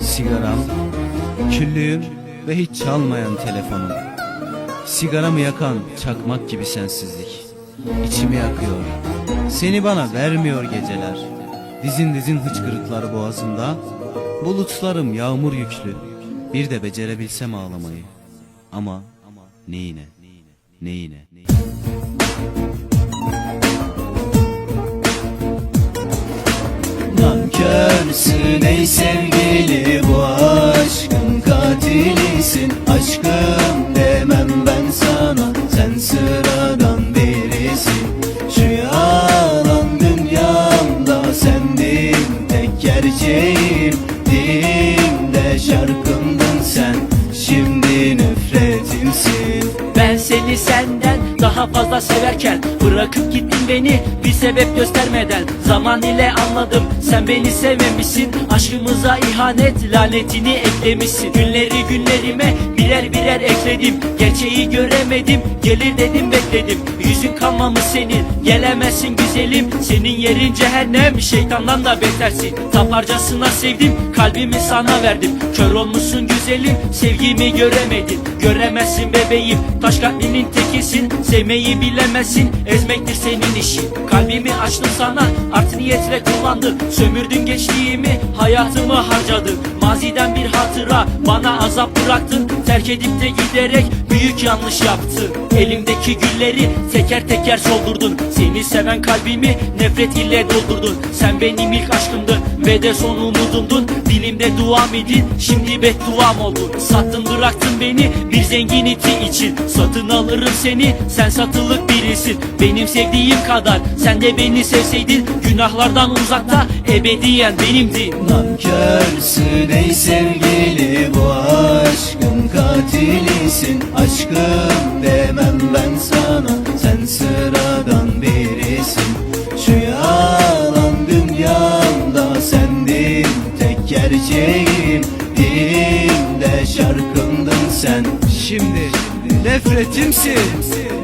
Sigaram, küllüğüm ve hiç çalmayan telefonum. Sigaramı yakan çakmak gibi sensizlik. İçimi yakıyor. Seni bana vermiyor geceler. Dizin dizin hıçkırıklar boğazımda. Bulutlarım yağmur yüklü. Bir de becerebilsem ağlamayı. Ama neyine? Neyine? Nankörsün ey sevgili bu aşkın katilisin. Aşkım demem ben sana sen sıradan birisin. Şu yalan dünyamda sendin tek gerçeğim Dilimde şarkımdın sen. Şimdi nefretimsin. Ben seni senden daha fazla severken Bırakıp gittin beni bir sebep göstermeden. Zaman ile anladım sen beni sevmemişsin. Aşkımıza ihanet lanetini eklemişsin. Günleri günlerime birer birer ekledim. Gerçeği göremedim gelir dedim bekledim. Yüzün kalmamış senin gelemezsin güzelim. Senin yerin cehennem şeytandan da betersin Taparcasına sevdim kalbimi sana verdim. Kör olmuşsun güzelim sevgimi göremedin. Göremezsin bebeğim taş kalbinin tekisin. Sevmeyi bilemezsin ezmektir senin işin. Kalbimi açtım sana art niyetle kullandın. Sömürdün geçtiğimi hayatımı harcadın. Maziden bir hatıra bana azap bıraktın Terk edip de giderek büyük yanlış yaptın Elimdeki gülleri teker teker soldurdun. Seni seven kalbimi nefret ile doldurdun. Sen benim ilk aşkımdın ve de son umudumdun. Dilimde duam idin şimdi bedduam oldun. Sattın bıraktın beni bir zengin iti için. Satın alırım seni sen satılık birisin. Benim sevdiğim kadar sen de beni sevseydin. Günahlardan uzakta ebediyen benimdin. Nankörsün ey sevgili bu katilisin Aşkım demem ben sana sen sıradan birisin. Şu yalan dünyamda sendin tek gerçeğim Dilimde şarkımdın sen. Şimdi nefretimsin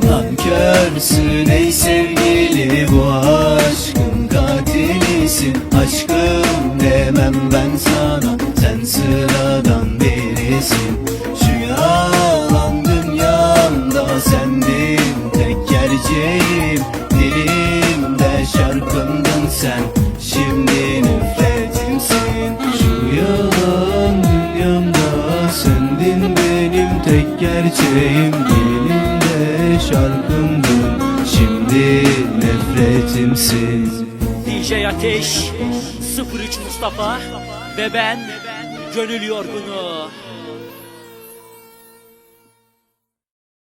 Nankörsün ey sevgili bu gerçeğim Dilimde şarkımdın şimdi nefretimsin DJ Ateş 03 Mustafa ve ben Gönül Yorgunu